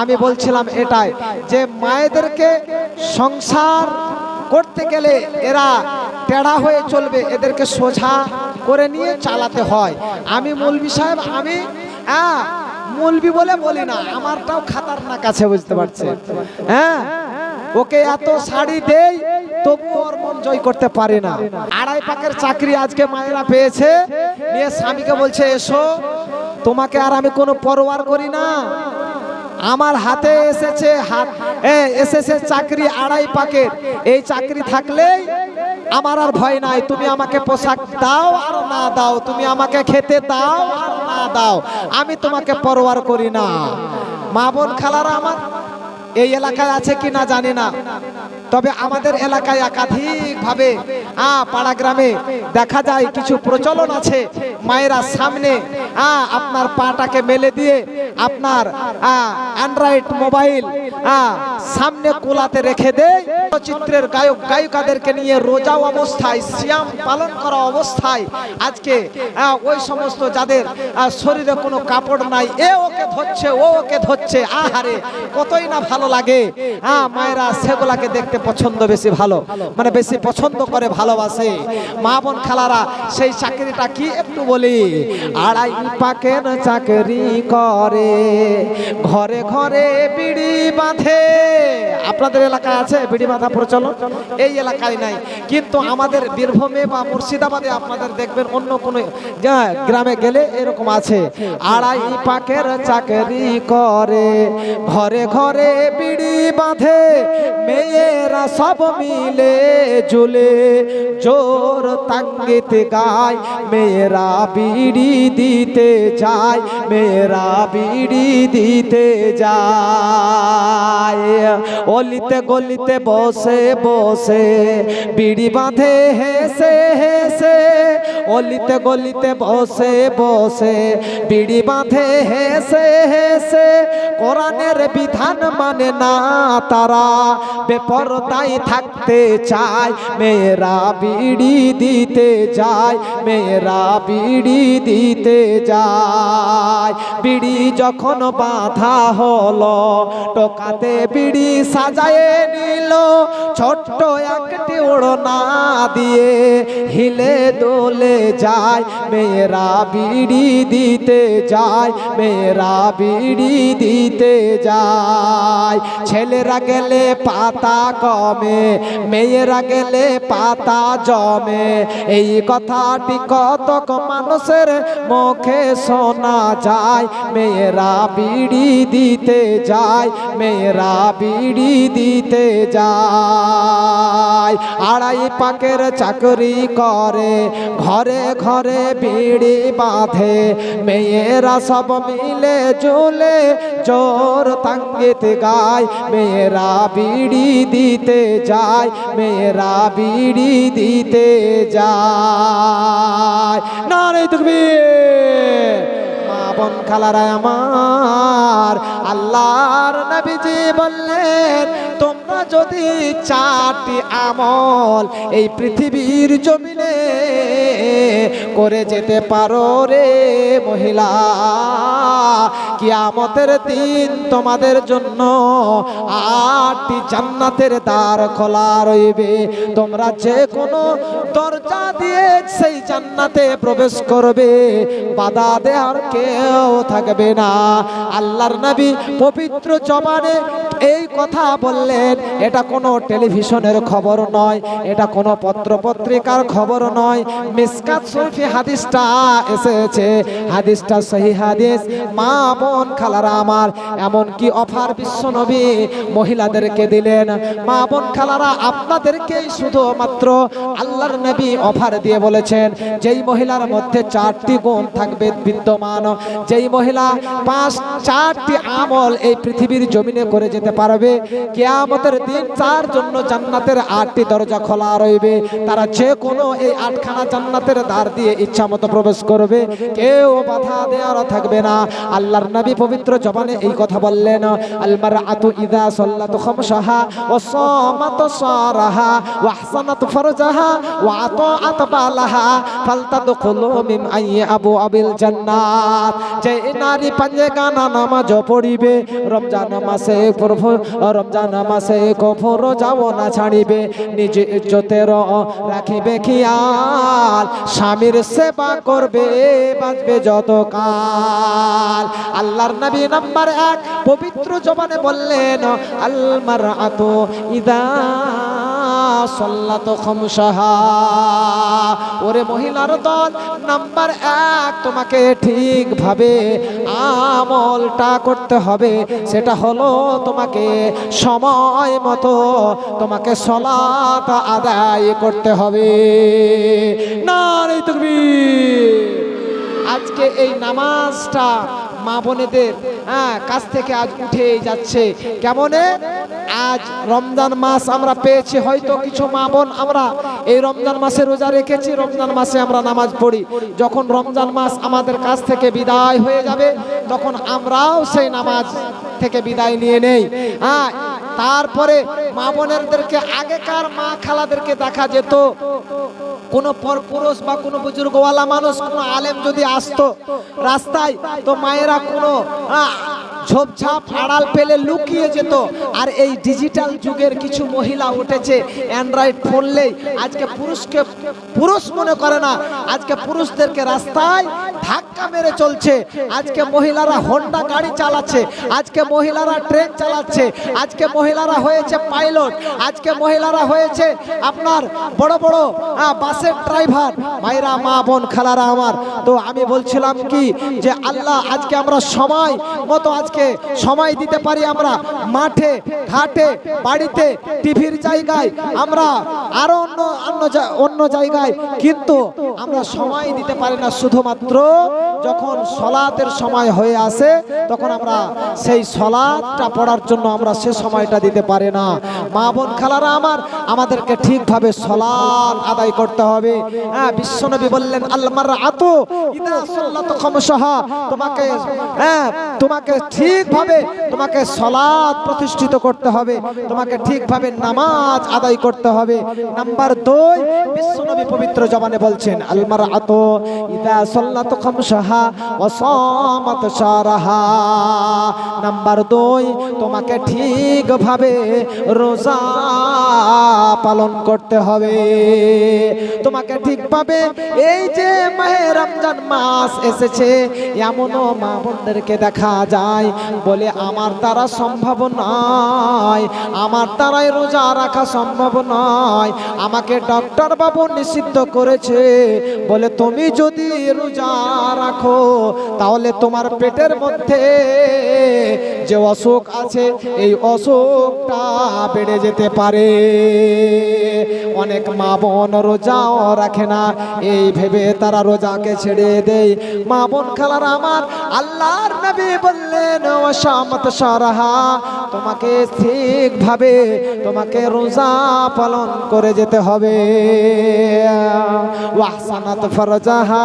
আমি বলছিলাম এটাই যে মায়েদেরকে সংসার করতে গেলে এরা টেড়া হয়ে চলবে, এদেরকে সোজা করে নিয়ে চালাতে হয়। আমি মৌলবি সাহেব, আমি হ্যাঁ মৌলবি বলে বলি না, আমারটাও খাতারনাক আছে, বুঝতে পারছে। হ্যাঁ ওকে এত শাড়ি দেই, তবু ওর মন জয় করতে পারে না। আড়াই পাকের চাকরি আজকে মায়েরা পেয়েছে, নিয়ে স্বামীকে বলছে, এসো, তোমাকে আর আমি কোনো পরোয়ার করি না আমার হাতে এসেছে হাত এসেছে চাকরি আড়াই পাকের এই চাকরি থাকলেই আমার আর ভয় নাই, তুমি আমাকে পোশাক দাও আর না দাও, তুমি আমাকে খেতে দাও আর না দাও, আমি তোমাকে পরোয়ার করি না। মা বোন খালারা আমার এই এলাকায় আছে কি না জানি না। তবে আমাদের এলাকায় একাধিক ভাবে আ পাড়া গ্রামে দেখা যায় কিছু প্রচলন আছে। মায়েরা সামনে আ আপনার পাটাকে মেলে দিয়ে আপনার অ্যান্ড্রয়েড মোবাইল আহ, সামনে কোলাতে রেখে দেয় চিত্রের গায়ক, গায়িকাদেরকে নিয়ে রোজা অবস্থায়, সিয়াম পালন করা অবস্থায় আজকে ওই সমস্ত যাদের শরীরে কোনো কাপড় নাই, এ ওকে ধরছে, ও ওকে ধরছে, আহারে, কতই না ভালো লাগে। হ্যাঁ মায়েরা সেগুলাকে দেখতে পছন্দ বেশি ভালো মানে বেশি পছন্দ করে, ভালোবাসে। মা বোন খালারা, সেই চাকরিটা কি একটু বলি? আড়াই পাকের চাকরি করে, ঘরে ঘরে বিড়ি বাঁধে। আপনাদের এলাকায় আছে, বিড়ি মাথা প্রচলন? এই এলাকায় নাই। কিন্তু আমাদের বীরভূমে বা মুর্শিদাবাদে আপনাদের দেখবেন অন্য কোনো গ্রামে গেলে এরকম আছে। আড়াই পাকের চাকরি করে, ঘরে ঘরে বিড়ি বাঁধে। মেয়েরা সব মিলে জুলে জোর তাঙ্গিত গায়। মেয়েরা বিড়ি দিতে যায়, মেয়েরা বিড়ি দিতে যায়। অলিতে গলিতে বসে বসে বিড়ি বাঁধে, হেসে হেসে অলিতে গলিতে বসে বসে, বিড়ি বাঁধে, হেসে হেসে। কোরআনের বিধান মানে না তারা বেপরদাই থাকতে চায়। মেয়েরা বিড়ি দিতে যায়, মেয়েরা বিড়ি দিতে যায়। বিড়ি যখন বাঁধা হলো, টোকাতে বিড়ি সাজায়ে নিল। ছোট্ট একটি ওড়না দিয়ে, হিলে দোলে যায়, মেয়েরা বিড়ি দিতে যায়, মেয়েরা বিড়ি দিতে যায়। ছেলেরা গেলে পাতা কমে, মেয়েরা গেলে পাতা জমে। এই কথাটি কতক মানুষের মুখে শোনা যায়, মেয়েরা বিড়ি দিতে যায়, মেয়েরা বিড়ি দিতে যায়। আড়াই পাকের চাকরি করে, ঘরে ঘরে ঘরে বিড়ি বাঁধে। মেয়েরা সব মিলে জুলে চোর তাঙ্গিত গায়। মেয়েরা বিড়ি দিতে যায়, মেয়েরা বিড়ি দিতে যায়। নারে তকবীর মা বোন খালারা আমার। আল্লাহর নবীজি বললেন, তোমরা যদি চারটি আমল এই পৃথিবীর জমিনে করে যেতে পারো রে মহিলা, কিয়ামতের দিন তোমাদের জন্য আটটি জান্নাতের দ্বার খোলা রইবে। তোমরা যে কোনো দরজা দিয়ে সেই জান্নাতে প্রবেশ করবে। বাধা দেওয়ার কেউ থাকবে না। আল্লাহর নবী পবিত্র জবানে এই কথা বললেন, এটা কোনো টেলিভিশনের খবর নয়, এটা কোনো পত্র পত্রিকার খবর নয়। মিসকাত শরীফে হাদিসটা এসেছে, হাদিসটা সহি হাদিস। মা বোন খালারা আমার এমন কি অফার বিশ্ব নবী মহিলাদেরকে দিলেন। মা বোন খালারা আপনাদেরকেই শুধুমাত্র আল্লাহর নবী অফার দিয়ে বলেছেন, যেই মহিলার মধ্যে চারটি গুণ থাকবে বিদ্যমান। যেই মহিলা পাঁচ, চারটি আমল এই পৃথিবীর জমিনে করে যেতে পারবে, কেয়ামতের দিন তার জন্য জান্নাতের আটটি দরজা খোলা রইবে। তারা যে কোনো এই আটখানা জান্নাতের দ্বার দিয়ে ইচ্ছা মতো প্রবেশ করবে। কেউ বাধা দেওয়ার থাকবে না। আল্লাহর নবী পবিত্র জবানে এই কথা বললেন আলমার আতু ইদা সল্লাত খমসাহা ও সমাত সারাহা ওয়া আহসানাত ফারজাহা ওয়া আতাআত বালাহা ফালতাদখুলু মিন আইয়ি আবু আবিল জান্নাত। যে নারী পাঞ্জে গানা নামাজ পড়িবে, রমজান মাসে রমজান মাসে কফর যাও না ছাড়িবে, নিজে ইজ্জতের রাখিবে খেয়াল, স্বামীর সেবা করবে, বাঁচবে যত কাল আল্লাহর নবী নাম্বার এক পবিত্র জবানে বললেন আলমার আতো ইদা সল্লাত খমসাহা। ওরে মহিলার দল, নাম্বার এক তোমাকে ঠিকভাবে আমলটা করতে হবে। সেটা হলো তোমাকে সময় মতো তোমাকে সলাত আদায় করতে হবে। না রে তুমি আজকে এই নামাজটা মা বোনেদের হ্যাঁ কাছ থেকে আজ উঠে যাচ্ছে। কেমনে? আজ রমজান মাস আমরা পেয়েছি, হয়তো কিছু মা বোন আমরা এই রমজান মাসে রোজা রেখেছি, রমজান মাসে আমরা নামাজ পড়ি। যখন রমজান মাস আমাদের কাছ থেকে বিদায় হয়ে যাবে, তখন আমরাও সেই নামাজ থেকে বিদায় নিয়ে নেই। হ্যাঁ তারপরে মা বোনেরদেরকে আগেকার মা খালাদেরকে দেখা যেত। কোনো পরপুরুষ বা কোনো বুজুর্গওয়ালা মানুষ, কোনো আলেম যদি আসতো রাস্তায়, তো মায়েরা কোনো ঝোপঝাপ, আড়াল পেলে লুকিয়ে যেত। আর এই ডিজিটাল যুগের কিছু মহিলা উঠেছে অ্যান্ড্রয়েড ফোনলেই আজকে পুরুষকে, পুরুষ মনে করে না, আজকে পুরুষদেরকে রাস্তায় ধাক্কা মেরে চলছে। আজকে মহিলারা হন্ডা গাড়ি চালাচ্ছে। আজকে মহিলারা ট্রেন চালাচ্ছে। আজকে মহিলারা হয়েছে পাইলট আজকে মহিলারা হয়েছে আপনার বড় বড় বাসের ড্রাইভার মায়েরা, মা, বোন, খালারা আমার। তো আমি বলছিলাম কি যে আল্লাহ, আজকে আমরা সময় মতো আজকে সময় দিতে পারি আমরা। মাঠে, ঘাটে, বাড়িতে, টিভির জায়গায় আমরা আরও অন্য অন্য অন্য জায়গায়। কিন্তু আমরা সময় দিতে পারি না শুধুমাত্র যখন সলাতের সময় হয়ে আসে, তখন আমরা সেই সলাদটা পড়ার জন্য আমরা সে সময়টা দিতে পারি না। মা বোন খালারা আমার, আমাদেরকে ঠিকভাবে সলাদ আদায় করতে হবে। হ্যাঁ বিশ্বনবী বললেন আল্লাহর আতো তোমাকে হ্যাঁ তোমাকে ঠিকভাবে, তোমাকে সলাদ প্রতিষ্ঠিত করতে হবে। তোমাকে ঠিকভাবে নামাজ আদায় করতে হবে। নাম্বার দুই, বিশ্বনবী পবিত্র জবানে বলছেন আলমার আতো ইদা সল্লাত খমসহা ও সমাত সারাহা। নাম্বার দুই, তোমাকে ঠিকভাবে রোজা পালন করতে হবে। তোমাকে ঠিকভাবে এই যে মাহে রমজান মাস এসেছে, এমনও মা বোনদেরকে দেখা যায়, বলে আমার দ্বারা সম্ভব নয়, আমার দ্বারাই রোজা রাখা সম্ভব নয়, আমাকে ডক্টর বাবু নিষিদ্ধ করেছে, বলে তুমি যদি রোজা রাখো। তাহলে তোমার পেটের মধ্যে যে অসুখ আছে, এই অসুখটা বেড়ে যেতে পারে। অনেক মা বোন রোজাও রাখে না। এই ভেবে তারা রোজাকে ছেড়ে দেয়। মা বোন খালার আমার, আল্লাহর নবী বললেন ওয়াসামত সারাহা তোমাকে ঠিকভাবে, তোমাকে রোজা পালন করে যেতে হবে। ওয়াহসানাত ফরজাহা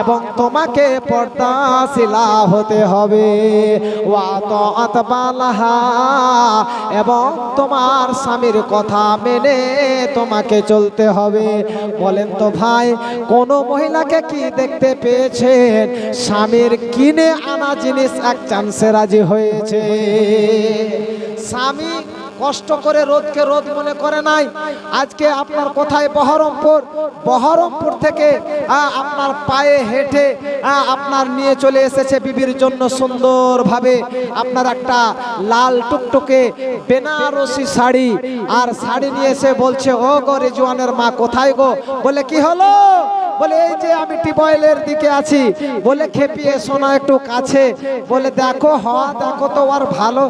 এবং তোমাকে পর্দাশিলা হতে হবে। এবং তোমার স্বামীর কথা মেনে তোমাকে চলতে হবে। বলেন তো ভাই, কোন মহিলাকে কি দেখতে পেয়েছেন? স্বামীর কিনে আনা জিনিস এক চান্সে রাজি হয়েছে। স্বামী কষ্ট করে রোদকে রোদ মনে করে নাই। আজকে আপনার কোথায় বহরমপুর? বহরমপুর থেকে আপনার পায়ে হেঁটে আপনার নিয়ে চলে এসেছে বিবির জন্য সুন্দরভাবে। আপনার একটা লাল টুকটুকে বেনারসি শাড়ি আর শাড়ি নিয়ে এসে বলছে ও গো রেজওয়ানের মা, কোথায় গো? বলে, কি হলো? বলে, এই যে আমি টিউবওয়েলের দিকে আছি। বলে, খেপিয়ে শোনা একটু কাছে। বলে, দেখো হওয়া দেখো তো ওর ভালো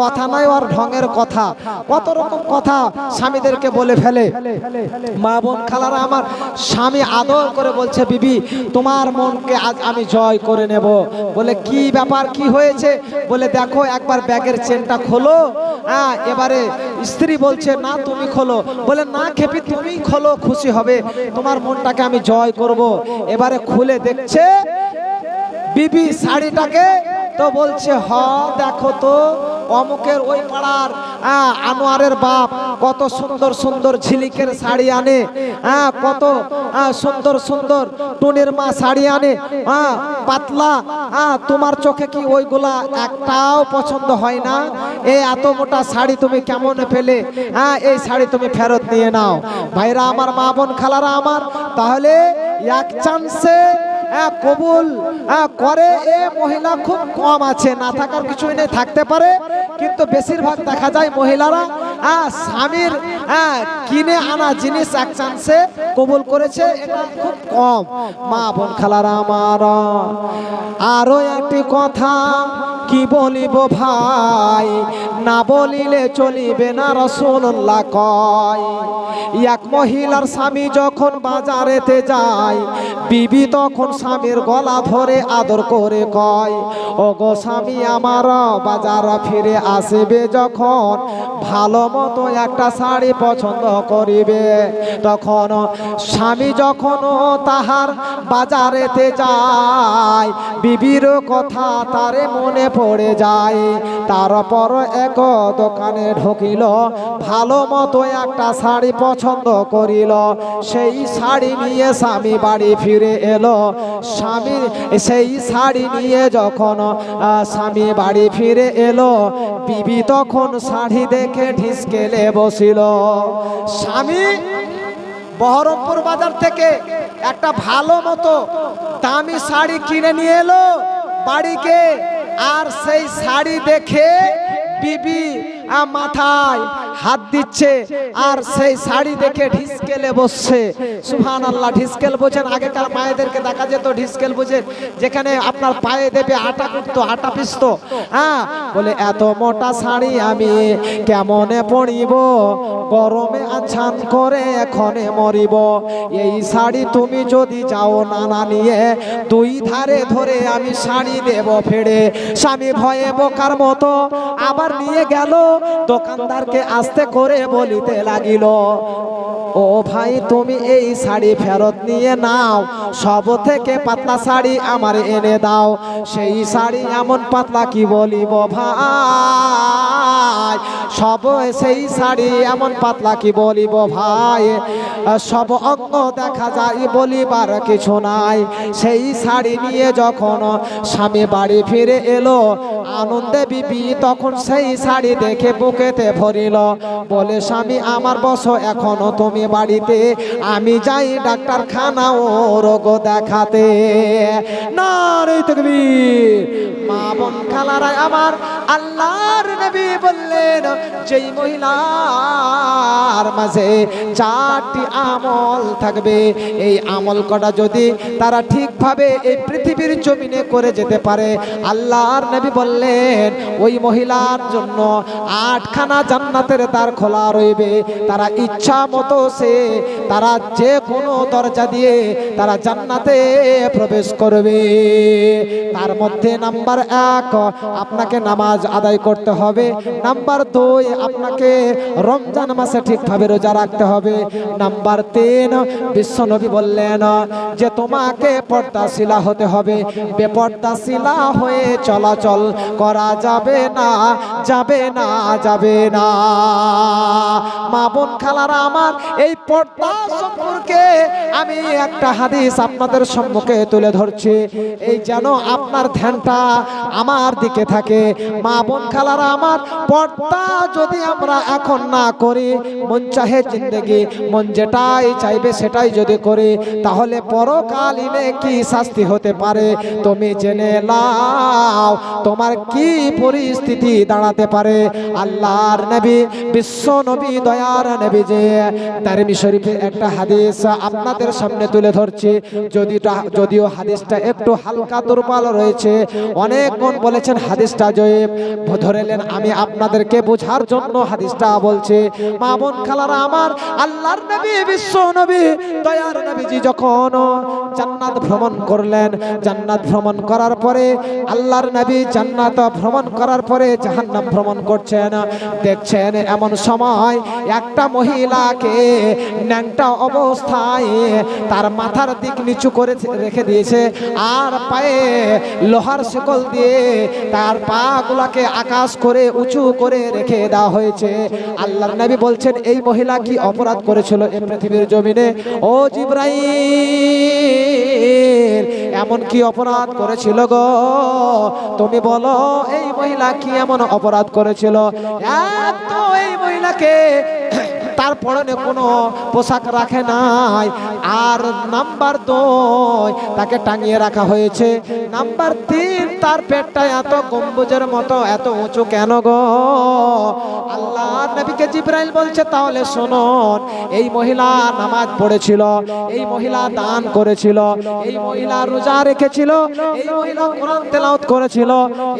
কথা নয় ওর ঢঙের কথা। কত রকম কথা স্বামীদেরকে বলে ফেলে। মা বোন খালারা, আমার স্বামী আদর করে বলছে, বিবি, তোমার মনকে আজ আমি জয় করে নেব। বলে, কি ব্যাপার, কি হয়েছে? বলে, দেখো, একবার ব্যাগের চেনটা খোলো। হ্যাঁ এবারে স্ত্রী বলছে, না, তুমি খোলো। বলে, না, খেপি তুমি খোলো, খুশি হবে। তোমার মনটাকে আমি জয় করব। এবারে খুলে দেখছে বিবি শাড়িটাকে তো বলছে, হ, দেখো তো, অমুকের ওই পাড়ার আনোয়ারের বাপ কত সুন্দর সুন্দর ঝিলিকের শাড়ি আনে হ্যাঁ কত সুন্দর সুন্দর টুনির মা শাড়ি আনে হ্যাঁ পাতলা হ্যাঁ তোমার চোখে কি ওইগুলা একটাও পছন্দ হয় না? এই এত মোটা শাড়ি তুমি কেমন ফেলে হ্যাঁ এই শাড়ি তুমি ফেরত নিয়ে নাও। ভাইরা, আমার মা বোন, খালারা আমার, তাহলে এক চান্সে কবুল করে, এ মহিলা খুব কম আছে, না থাকার কিছুই নেই, থাকতে পারে, কিন্তু বেশিরভাগ দেখা যায় মহিলারা স্বামীর কিনে আনা জিনিস এক চান্সে কবুল করেছে খুব কম। মা বোন খালারা আমার, আরও একটি কথা, কি বলিব ভাই? না বলিলে চলিবে না রসুল্লাহ কয়। এক মহিলার স্বামী যখন বাজারেতে যায়, বিবি তখন স্বামীর গলা ধরে আদর করে কয় ও গো স্বামী, আমার বাজার ফিরে আসবে যখন ভালো মতো একটা শাড়ি পছন্দ করিবে। তখন স্বামী যখন তাহার বাজারেতে যায়, বিবির কথা তারে মনে পড়ে যায়। তারপর এক দোকানে ঢুকিল, ভালো মতো একটা শাড়ি পছন্দ করিল। সেই শাড়ি নিয়ে স্বামী বাড়ি ফিরে এলো। স্বামী, সেই শাড়ি নিয়ে যখন স্বামী বাড়ি ফিরে এলো, বিবি তখন শাড়ি দেখে ঢিসকেলে বসিল। স্বামী, বহরমপুর বাজার থেকে একটা ভালো মতো দামি শাড়ি কিনে নিয়ে এলো বাড়িকে। আর সেই শাড়ি দেখে বিবি মাথায় হাত দিচ্ছে, আর সেই শাড়ি দেখে ঢিসকেলে বসছে। সুহান আল্লাহ ঢিসকেল বোঝেন, আগেকার মায়েদেরকে দেখা যেত ঢিসকেল বোঝেন, যেখানে আপনার পায়ে দেবে আটা কুটতো, আটা পিসতো। হ্যাঁ বলে, এত মোটা শাড়ি আমি কেমনে পরিব? গরমে আছান করে এখনে মরিব। এই শাড়ি তুমি যদি যাও নানা নিয়ে, দুই ধারে ধরে আমি শাড়ি দেব ফেড়ে। স্বামী ভয়ে বোকার মতো আবার নিয়ে গেল দোকানদারকে আস্তে করে বলিতে লাগিল, ও ভাই, তুমি এই শাড়ি ফেরত নিয়ে নাও। সব থেকে পাতলা শাড়ি আমার এনে দাও। সেই শাড়ি এমন পাতলা কি বলিব ভাই? সব সেই শাড়ি এমন পাতলা কি বলিব ভাই? সব অঙ্গ দেখা যায় বলিবার কিছু নাই। সেই শাড়ি নিয়ে যখন স্বামী বাড়ি ফিরে এলো আনন্দে বিবি তখন সেই শাড়ি দেখে বুকেতে ভরিল। বলে, স্বামী, আমার বসো, এখনও তুমি বাড়িতে। আমি যাই ডাক্তারখানা ও রোগ দেখাতে। না রে তকবীর। মা বোন খালারা আমার আল্লাহর নবী বললেন, যেই মহিলার মাঝে চারটি আমল থাকবে, এই আমল কটা যদি তারা ঠিকভাবে এই পৃথিবীর জমিনে করে যেতে পারে, আল্লাহর নবী বললেন ওই মহিলার জন্য আটখানা জান্নাতের দ্বার খোলা রইবে। তারা ইচ্ছা মতো সে, তারা যে কোনো দরজা দিয়ে তারা জান্নাতে প্রবেশ করবে। তার মধ্যে নাম্বার এক, আপনাকে নামাজ আদায় করতে হবে। নাম্বার দুই, আপনাকে রমজান মাসে ঠিকভাবে রোজা রাখতে হবে। নাম্বার তিন, বিশ্বনবী বললেন যে, তোমাকে পর্দাশিলা হতে হবে। বেপর্দাশিলা হয়ে চলাচল করা যাবে না। যাবে না যাবে না। মা বোন খালারা আমার, এই পর্দা সম্পর্কে আমি একটা হাদিস আপনাদের সম্মুখে তুলে ধরছি। এই যেন আপনার ধ্যানটা আমার দিকে থাকে। মা বোন খালারা আমার, পর্দা যদি আমরা এখন না করি, মন চাহে জিন্দগি, মন যেটাই চাইবে সেটাই যদি করি, তাহলে পরকালীনে কি শাস্তি হতে পারে? তুমি জেনে নাও, তোমার কি পরিস্থিতি? দাঁড়াতে পারে। আল্লাহর নবী, বিশ্ব নবী, দয়ার নবী যে তারিমি শরীফের একটা হাদিস আপনাদের সামনে তুলে ধরছি। যদি যদিও হাদিসটা একটু হালকা দুর্বল রয়েছে অনেকক্ষণ বলেছেন হাদিসটা জয়েব। ধরেলেন আমি আপনাদেরকে বোঝার জন্য হাদিসটা বলছি। মা বোন খালারা আমার, আল্লাহর নবী, বিশ্ব নবী, দয়ার নবীজি যখন জান্নাত ভ্রমণ করলেন, জান্নাত ভ্রমণ করার পরে আল্লাহর নবী জান্নাত ভ্রমণ করার পরে জাহান্নাম ভ্রমণ করছেন। দেখছেন এমন সময় একটা মহিলাকে ন্যাংটা অবস্থায় তার মাথার দিক নিচু করে রেখে দিয়েছে আর পায়ে লোহার শিকল দিয়ে তার পা গুলাকে আকাশ করে উঁচু করে রেখে দেওয়া হয়েছে। আল্লাহর নবী বলছেন, এই মহিলা কি অপরাধ করেছিল এই পৃথিবীর জমিনে? ও জিব্রাইল, এমন কি অপরাধ করেছিল গো? তুমি বলো, এই মহিলা কি এমন অপরাধ করেছিল। এত এই মহিলাকে তার পরনে কোনো পোশাক রাখে নাই। আর নাম্বার দুই, তাকে টাঙিয়ে রাখা হয়েছে। নাম্বার তিন, তার পেটটা এত গম্বুজের মতো, এত উঁচু কেন গো? আল্লাহ নবীকে জিব্রাইল বলছে, তাহলে শুনুন, এই মহিলা নামাজ পড়েছিল, এই মহিলা দান করেছিল, এই মহিলা রোজা রেখেছিল, এই মহিলা কোরআন তেলাওয়াত করেছিল,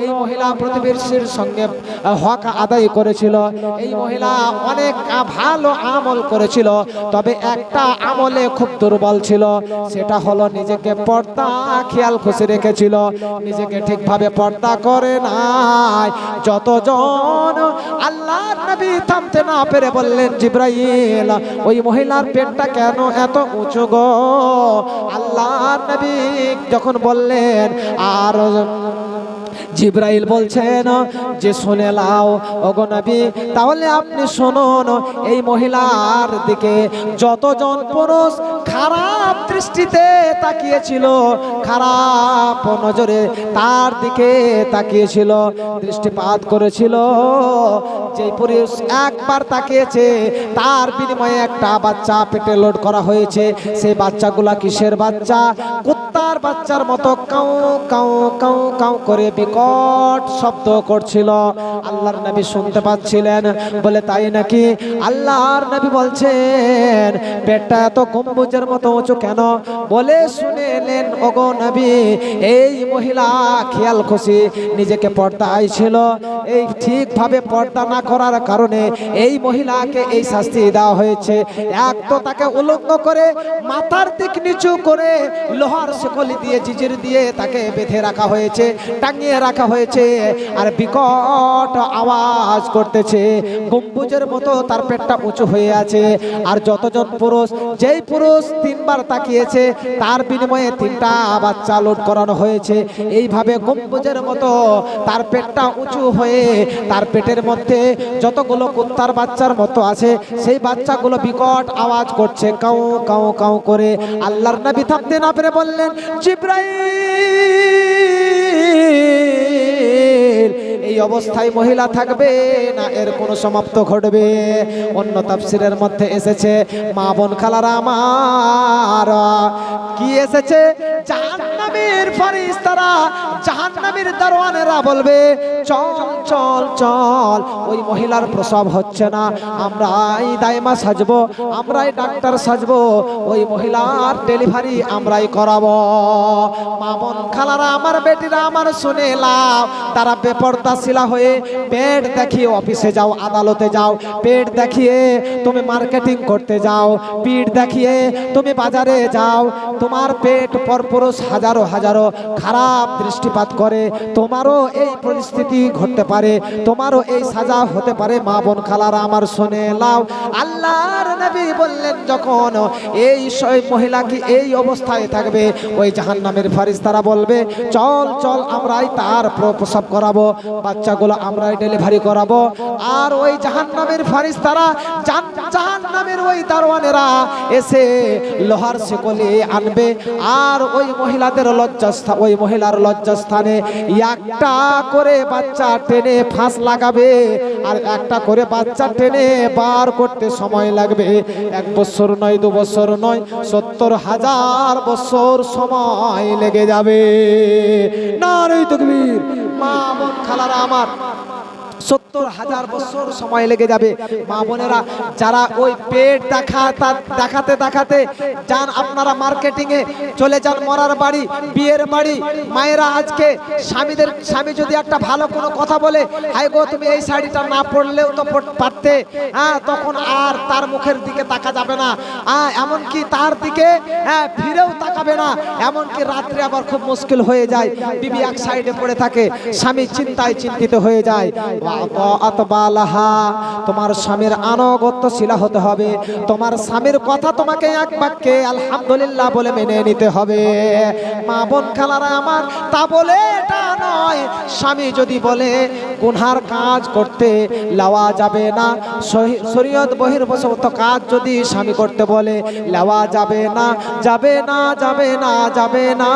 এই মহিলা প্রতিবেশীর সঙ্গে হক আদায় করেছিল, এই মহিলা অনেক ভালো আমল করেছিল, তবে একটা আমলে খুব দুর্বল ছিল। সেটা হলো নিজেকে পর্দা খেয়াল খুশি রেখেছিল। নিজেকে ঠিকভাবে পর্দা করে নাই। যতজন আল্লাহ নবী থামতে না পেরে বললেন, জিব্রাইল, ওই মহিলার পেটটা কেন এত উঁচু গো? আল্লাহ নবী যখন বললেন, আর জিব্রাইল বলছেন, যে শুনে লাও অগনবী নবী, তাহলে আপনি শুনুন, এই মহিলার দিকে যতজন পুরুষ খারাপ দৃষ্টিতে তাকিয়েছিল, খারাপ নজরে তার দিকে তাকিয়েছিল, দৃষ্টিপাত করেছিল। যে পুরুষ একবার তাকিয়েছে, তার বিনিময়ে একটা বাচ্চা পেটে লোড করা হয়েছে। সেই বাচ্চাগুলা কিসের বাচ্চা? কুত্তার বাচ্চার মতো কাউ কাউ কাউ কাউ করে বিকট শব্দ করছিল। আল্লাহর নবী শুনতে পাচ্ছিলেন, বলে, তাই নাকি? আল্লাহর নবী বলছেন, পেটটা এত গম্বুজের মতো উঁচু কেন? বলে শুনেলেন, ওগো নবী, এই মহিলা খেয়াল খুশি, নিজেকে পর্দায় ছিল। এই ঠিকভাবে পর্দা না করার কারণে এই মহিলাকে এই শাস্তি দেওয়া হয়েছে। এক তো তাকে উলঙ্গ করে, মাথার দিক নিচু করে লোহার দিয়ে জিজির দিয়ে তাকে বেঁধে রাখা হয়েছে, টাঙিয়ে রাখা হয়েছে আর বিকট আওয়াজ করতেছে। গম্বুজের মতো তার পেটটা উঁচু হয়ে আছে। আর যতজন পুরুষ, যেই পুরুষ তিনবার তাকিয়েছে, তার বিনিময়ে তিনটা বাচ্চা লোড করানো হয়েছে। এইভাবে গম্বুজের মতো তার পেটটা উঁচু হয়ে তার পেটের মধ্যে যতগুলো কুত্তার বাচ্চার মতো আছে, সেই বাচ্চাগুলো বিকট আওয়াজ করছে, কাউ কাউ কাউ করে। আল্লাহর নবী থাকতে না পেরে বললেন, জিব্রাইল! এই অবস্থায় মহিলা থাকবে, না এর কোনো সমাপ্ত ঘটবে। অন্য তাফসিরের মধ্যে এসেছে, মা বোন খালারা আমার, কি এসেছে? জাহান্নামের ফেরেশতারা জাহান্নামের দারোয়ানেরা বলবে, চল চল চল, ওই মহিলার প্রসব হচ্ছে না। আমরাই দাইমা সাজবো, আমরাই ডাক্তার সাজবো, ওই মহিলার ডেলিভারি আমরাই করাবো। মা বোন খালারা, আমার বেটিরা, আমার শুনে লাও। তারা বেপর্দা শিলা হয়ে পেট দেখিয়ে অফিসে যাও, আদালতে যাও। পেট দেখিয়ে তুমি মার্কেটিং করতে যাও। পিঠ দেখিয়ে তুমি বাজারে যাও। তোমার পেট পরপুরুষ হাজারো হাজারো খারাপ দৃষ্টিপাত করে, তোমারও এই পরিস্থিতি ঘটতে পারে, তোমারও এই সাজা হতে পারে, মা বোন খালারা আমার শুনে লাও আল্লাহর নবী বললেন, যখন এই মহিলা কি এই অবস্থায় থাকবে, ওই জাহান্নামের ফারিস্তারা বলবে, চল চল, আমরাই তার প্রসব করাবো, বাচ্চাগুলো আমরাই ডেলিভারি করাবো। আর ওই জাহান্নামের ফারিস্তারা জান- জাহান্নামের ওই দারোয়ানেরা এসে লোহার শিকলি আনবে, আর ওই মহিলাদের লজ্জাস্থা ওই মহিলার লজ্জাস্থানে একটা করে বাচ্চা টেনে ফাঁস লাগাবে আর একটা করে বাচ্চা টেনে বার করতে সময় লাগবে। এক বছর নয়, দু বছর নয়, সত্তর হাজার বছর সময় লেগে যাবে। না রে তকবীর, মা খালারা আমার সত্তর হাজার বছর সময় লেগে যাবে। মা বোনেরা, যারা ওই পেট দেখা দেখাতে দেখাতে যান আপনারা মার্কেটিং এ চলে যান মরার বাড়ি, বিয়ের বাড়ি। মায়েরা আজকে স্বামীদের স্বামী যদি একটা ভালো কোনো কথা বলে হাই গো, তুমি এই শাড়িটা না পরলেও তো পারতে। হ্যাঁ তখন আর তার মুখের দিকে তাকা যাবে না। হ্যাঁ এমনকি তার দিকে হ্যাঁ ফিরেও তাকাবে না। এমনকি রাত্রে আবার খুব মুশকিল হয়ে যায়। বিবি এক সাইডে পড়ে থাকে। স্বামী চিন্তায় চিন্তিত হয়ে যায়। তোমার স্বামীর আনুগত্য শিলা হতে হবে। তোমার স্বামীর কথা তোমাকে এক বাক্যে আলহামদুলিল্লাহ বলে মেনে নিতে হবে। মা বোন খালারা আমার, তা বলে এটা নয়। স্বামী যদি বলে, গুনহার কাজ করতে লাওয়া যাবে না শরীয়ত বহির্ভূত কাজ যদি স্বামী করতে বলে, লাওয়া যাবে না যাবে না যাবে না যাবে না।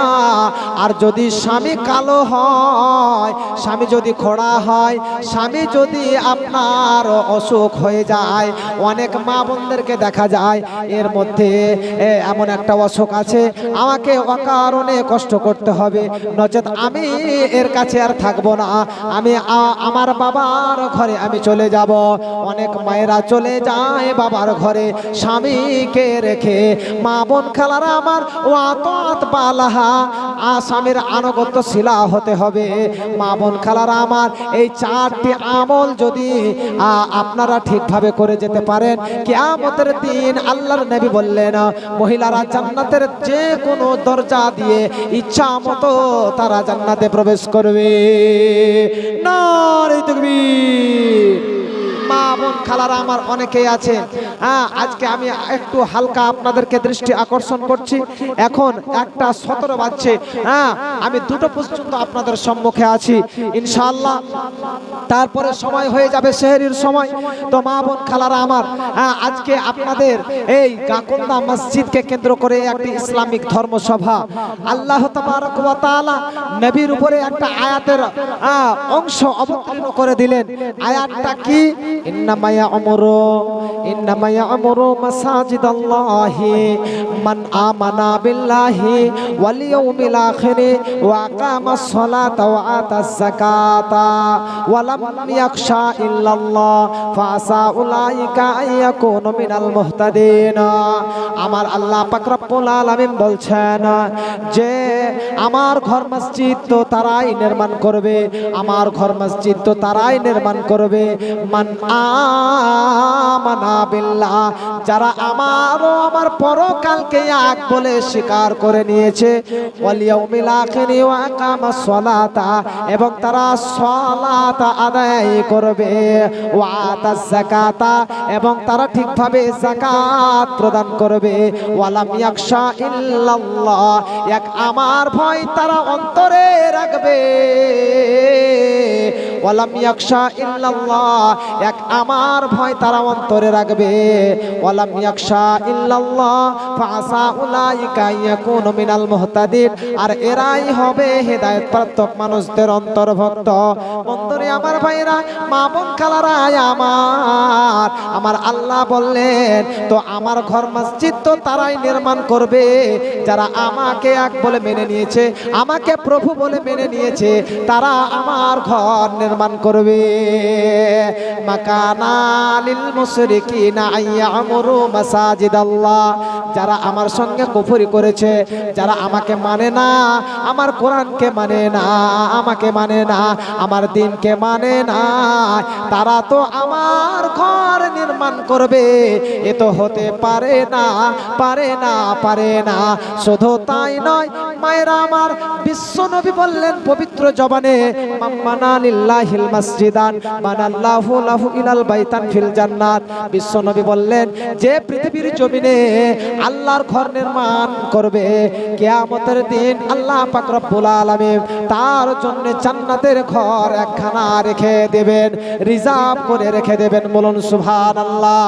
আর যদি স্বামী কালো হয়, স্বামী যদি খোড়া হয় স্বামী যদি আপনার অসুখ হয়ে যায়, অনেক মা বোনদেরকে দেখা যায়, এর মধ্যে এমন একটা অসুখ আছে, আমাকে অকারণে কষ্ট করতে হবে। নচেত আমি এর কাছে আর থাকব না। আমি আমার বাবার ঘরে আমি চলে যাব। অনেক মায়েরা চলে যায় বাবার ঘরে। স্বামীকে রেখে, মা বোন খালারা আমার ও আত বালাহা আ, স্বামীর আনুগত্য শিলা হতে হবে। মা বোন খালারা আমার এই চারটি আমল যদি আপনারা ঠিকভাবে করে যেতে পারেন, কেয়ামতের দিন আল্লাহর নবী বললেন, মহিলারা জান্নাতের যে কোনো দরজা দিয়ে ইচ্ছা মতো তারা জান্নাতে প্রবেশ করবে। না রে বোন খালারা আমার অনেকেই আছে। হ্যাঁ আজকে আমি একটু হালকা আপনাদেরকে দৃষ্টি আকর্ষণ করছি। এখন একটা সতেরো বাজছে। হ্যাঁ আমি দুটো পর্যন্ত আপনাদের সম্মুখে আছি। ইনশাল্লাহ তারপরে সময় হয়ে যাবে শেহরির সময়। তো মা বোন খালারা আমার হ্যাঁ আজকে আপনাদের এই গাকুন্দা মসজিদকে কেন্দ্র করে একটি ইসলামিক ধর্মসভা। আল্লাহ তাআলা নবীর উপরে একটা আয়াতের অংশ অবতীর্ণ করে দিলেন। আয়াতটা কি? ইন্নামা ইয়ামুরু ইন্নামা ইয়ামুরু মাসাজিদাল্লাহি মান আমানা বিল্লাহি ওয়াল ইয়াউমিল আখিরি ওয়া আকামাস সালাতা ওয়া আতাস যাকাতা ওয়া লাম ইয়াখশা ইল্লাল্লাহ ফাসা উলাইকা আইয়াকুনু মিনাল আমার আল্লাহ পাক রব্বুল আলামিন বলছেন যে, আমার ঘর মসজিদ তো তারাই নির্মাণ করবে, আমার ঘর মসজিদ তো তারাই নির্মাণ করবে। মান আমানা বিল্লাহ, যারা আমারও আমার পরকালকে এক বলে স্বীকার করে নিয়েছে। সালাতা, এবং তারা সালাত আদায় করবে। ওয়া আতাজ এবং তারা ঠিকভাবে যাকাত প্রদান করবে। ওয়ালাম ইয়াখশা ইল্লাল্লাহ, এক আমার ভয় তারা অন্তরে রাখবে। ওয়ালাম ইয়াখশা ইল্লাল্লাহ। এক আমার ভয় তারা অন্তরে রাখবে। ওয়ালাম ইয়াখশা ইল্লাল্লাহ। ফাসা উলাইকা মিনাল মুহতাদিন। আর এরাই হবে হেদায়েত প্রাপ্ত মানুষদের অন্তর্ভুক্ত। বন্ধুরে আমার ভাইরা, মা বোন খালারা আমার। আমার আল্লাহ বললেন, তো আমার ঘর মসজিদ তো তারাই নির্মাণ করবে। যারা আমাকে এক বলে মেনে নিয়েছে, আমাকে প্রভু বলে মেনে নিয়েছে, তারা আমার ঘর নির্মাণ করবে। মাকানা লিল মুশরিকিনা আইয়ামুরু মাসাজিদাল্লাহ। যারা আমার সঙ্গে কুফরি করেছে, যারা আমাকে মানে না, আমার কোরআনকে মানে না, আমাকে মানে না, আমার দিনকে মানে না, তারা তো আমার ঘর নির্মাণ করবে। এ তো হতে পারে না পারে না পারে না। শুধু তাই নয়, মায়েরা আমার বিশ্ব নবী বললেন পবিত্র জবানে মাম্মানা লিল্লাহিল মাসজিদান, বানাল্লাহু লাহু ইলাল বাইতান ফিল জান্নাত। বিশ্ব নবী বললেন, যে পৃথিবীর জমিনে আল্লাহর ঘর নির্মাণ করবে, কিয়ামতের দিন আল্লাহ পাক রব্বুল আলামিন তার জন্য জান্নাতের ঘর একখানা রেখে দেবেন, রিজার্ভ করে রেখে দেবেন। বলুন সুবহানাল্লাহ।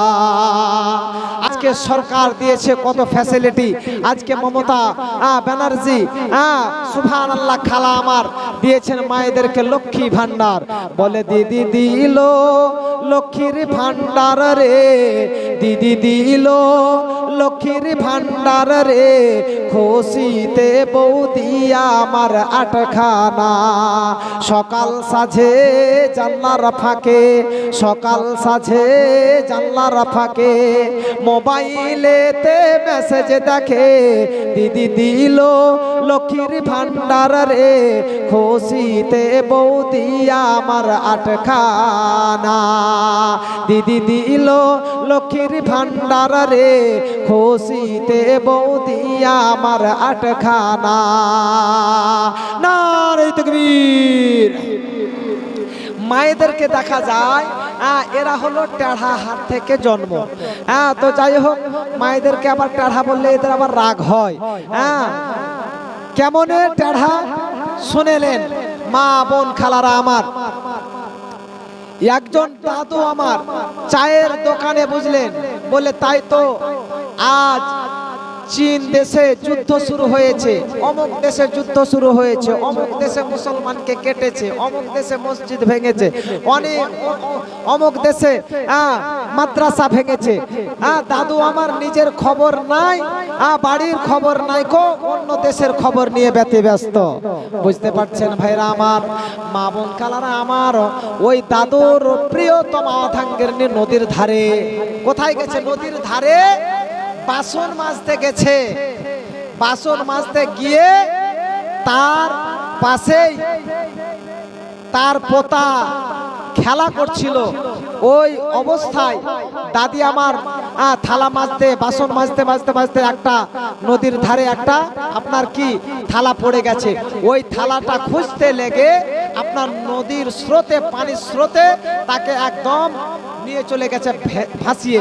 আজকে সরকার দিয়েছে কত ফ্যাসিলিটি আজকে মমতা ব্যানার্জি সুভান আল্লাহ খালা আমার দিয়েছেন মায়েদেরকে লক্ষ্মী ভান্ডার বলে, দিদি দিল লক্ষ্মীর ভান্ডার রে, দিদি দিল লক্ষ্মীর ভান্ডার রে, খুশিতে বৌদি আমার আটখানা। সকাল সাঝে জানলার ফাঁকে, সকাল সাঝে জানলার ফাঁকে মোবাইলেতে মেসেজ দেখে দিদি দিল, লক্ষ্মীর ভান্ডার রে, খুশিতে বৌদি আমার আটখানা। দিদি দিল, লক্ষ্মীর ভান্ডার রে, খুশিতে বৌদি আমার আটখানা। নারে তকবীর। মায়েদেরকে দেখা যায় হ্যাঁ এরা হলো টেড়া হাত থেকে জন্ম। হ্যাঁ তো যাই হোক, মায়েদেরকে আবার টেড়া বললে এদের আবার রাগ হয়। হ্যাঁ কেমন টেড়া শুনেলেন, মা, বোন খালারা আমার, একজন দাদু আমার চায়ের দোকানে বুঝলেন। বলে, তাই তো, আজ চীন দেশে যুদ্ধ শুরু হয়েছে। অমুক দেশে যুদ্ধ শুরু হয়েছে, অমুক দেশে মুসলমানকে কেটেছে, অমুক দেশে মসজিদ ভেঙেছে, অনেক অমুক দেশে মাদ্রাসা ভেঙেছে। দাদু আমার নিজের খবর নাই বাড়ির খবর নাই কো অন্য দেশের খবর নিয়ে ব্যতি ব্যস্ত। বুঝতে পারছেন ভাইরা আমার, মা বোন কালারা আমার, ওই দাদুর প্রিয়তম অথাঙ্গের নদীর ধারে। কোথায় গেছে নদীর ধারে? বাসন মাজতে গেছে বাসন মাজতে গিয়ে তার পাশেই তার পোতা খেলা করছিল। ওই অবস্থায় দাদি আমার থালা মাজতে বাসন মাজতে মাজতে মাজতে একটা নদীর ধারে একটা আপনার কি থালা পড়ে গেছে। ওই থালাটা খুঁজতে লেগে আপনার নদীর স্রোতে, পানির স্রোতে তাকে একদম নিয়ে চলে গেছে ভাসিয়ে।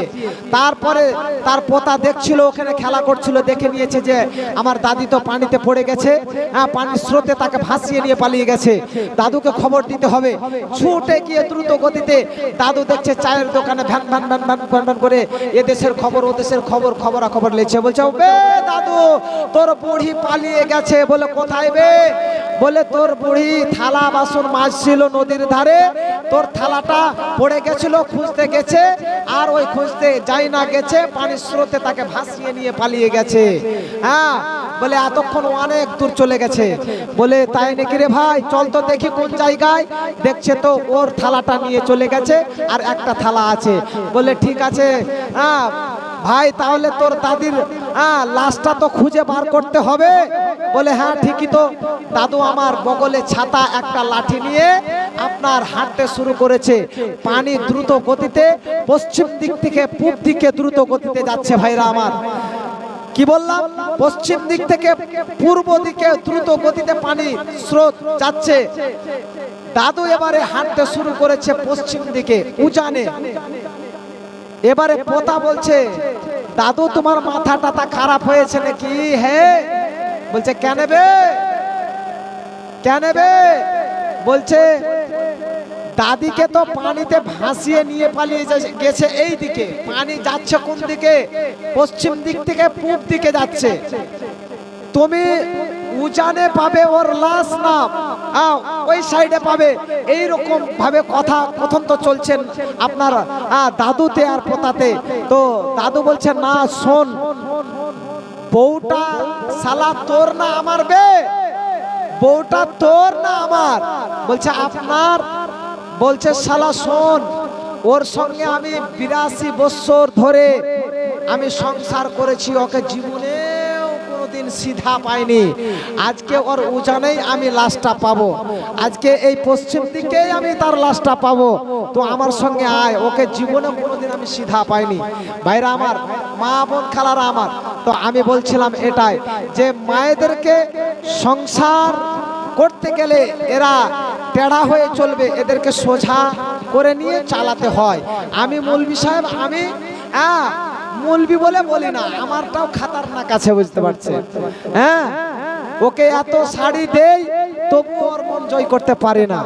তারপরে তার পোতা দেখছিল, ওখানে খেলা করছিল, দেখে নিয়েছে যে আমার দাদি তো পানিতে পড়ে গেছে। হ্যাঁ পানির স্রোতে তাকে ভাসিয়ে নিয়ে পালিয়ে গেছে। দাদুকে খবর দিতে হবে। ছুটে গিয়ে দ্রুত গতিতে দাদু দেখছে চায়ের দোকানে ভ্যান ভ্যান ভ্যান ভ্যান ভ্যান ভ্যান করে এদেশের খবর ও দেশের খবর খবরা খবর লেছে। বলছে বে দাদু, তোর বুড়ি পালিয়ে গেছে। বলে, কোথায় বে? বলে, তোর বুড়ি থালা বাসন মাজছিল নদীর ধারে। তোর থালাটা পড়ে গেছিল খুঁজতে গেছে, আর ওই খুঁজতে যাই না গেছে, পানির স্রোতে তাকে ভাসিয়ে নিয়ে পালিয়ে গেছে। হ্যাঁ বলে এতক্ষণ অনেক দূর চলে গেছে। বলে, তাই নাকি রে ভাই? চল তো দেখি কোন জায়গায়। দেখছে তো ওর থালাটা নিয়ে চলে গেছে, আর একটা থালা আছে। বলে, ঠিক আছে। হ্যাঁ ভাই, তাহলে তোর দাদির হ্যাঁ লাশটা তো খুঁজে বার করতে হবে। বলে হ্যাঁ ঠিকই তো। দাদু আমার বগলে ছাতা একটা লাঠি নিয়ে আপনার হাঁটতে শুরু করেছে। পানি দ্রুত গতিতে পশ্চিম দিক থেকে পূব দিকে দ্রুত গতিতে যাচ্ছে ভাইরা আমার। কি বললাম? পশ্চিম দিক থেকে পূর্ব দিকে দ্রুত গতিতে পানি স্রোত যাচ্ছে। দাদু এবারে হাঁটতে শুরু করেছে পশ্চিম দিকে, উজানে। এবারে পোতা বলছে, দাদু, তোমার মাথা টাথা খারাপ হয়েছে নাকি? হ্যাঁ বলছে, কেন বে? কেন বে? বলছে দাদিকে তো পানিতে ভাসিয়ে নিয়ে পালিয়ে গেছে এই দিকে। পানি যাচ্ছে কোন দিকে? পশ্চিম দিক থেকে পূব দিকে যাচ্ছে। তুমি উজানে পাবে ওর লাশ না আহ, ওই সাইডে পাবে। এই রকম ভাবে কথা প্রথম তো চলছেন আপনার। আহ, দাদুতে আর পোতাতে। তো দাদু বলছেন না শোন। বউটা সালা তোর না আমার বে। বউটা তোর না আমার? বলছে, আপনার? বলছে, শালা, শোন, ওর সঙ্গে আমি বিরাশি বছর ধরে আমি সংসার করেছি, ওকে সিধা পাইনি। আজকে ওর উজানেই আমি লাশটা পাবো। আজকে এই পশ্চিম দিকেই আমি তার লাশটা পাবো। তো আমার সঙ্গে আয়, ওকে জীবনে আমি সিধা পাইনি। আমার, মা বোন, খালারা আমার তো আমি বলছিলাম এটাই যে মায়েদেরকে সংসার করতে গেলে এরা টেढ़া হয়ে চলবে, এদেরকে সোজা করে নিয়ে চালাতে হয়। আমি মৌলবি সাহেব, আমি মৌলবি বলে বলি না, আমারটাও খাতারনাক আছে, বুঝতে পারছে হ্যাঁ? ওকে এত শাড়ি দেই, তবু ওর মন জয় করতে পারে না।